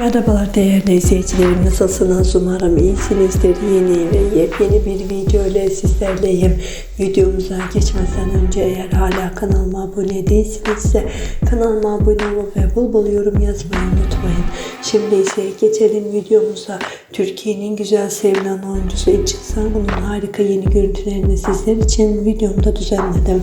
Merhabalar değerli izleyicilerim. Nasılsınız? Umarım iyisinizdir. Yeni ve yepyeni bir video ile sizlerleyim. Videomuza geçmeden önce eğer hala kanalıma abone değilsinizse kanalıma abone olup ve bol bol yorum yazmayı unutmayın. Şimdi ise geçelim videomuza. Türkiye'nin güzel sevilen oyuncusu İlçin Sangun'un harika yeni görüntülerini sizler için videomda düzenledim